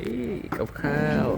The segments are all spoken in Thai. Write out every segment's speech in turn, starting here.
นี่กับข้าว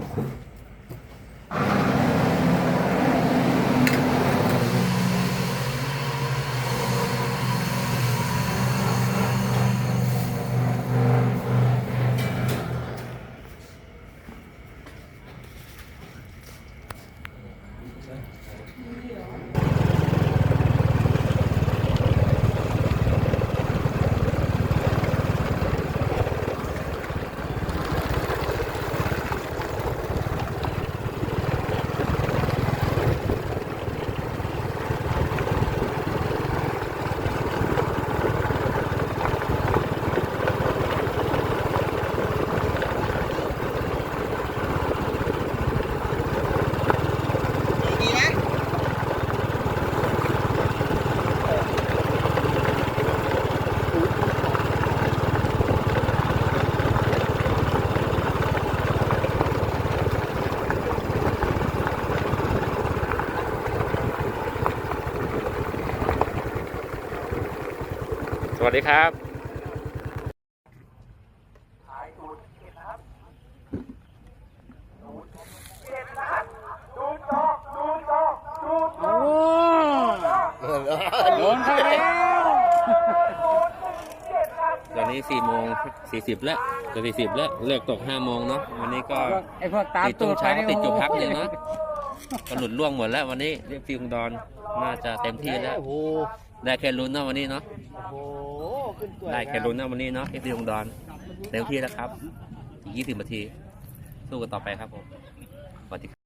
วัสดีครับโอ้โดนเข้าแล้วตอนนี้สี่โมงสี่สิบแล้วจะสี่สิบแล้ว เลิกตกห้าโมงเนาะ วันนี้ก็ไอพวกตามติดตรงเช้าติดจุดพักหนึ่งโอ้เนาะก็หลุดล่วงหมดแล้ววันนี้เรียกฟิวดอนน่าจะเต็มที่แล้ว ได้แค่ลุ้นเนาะวันนี้เนาะ ได้แค่ลุ้นนะวันนี้เนาะเอฟซีดอนเต็มที่แล้วครับ อีกยี่สิบนาที สู้กันต่อไปครับผมสวัสดีครับ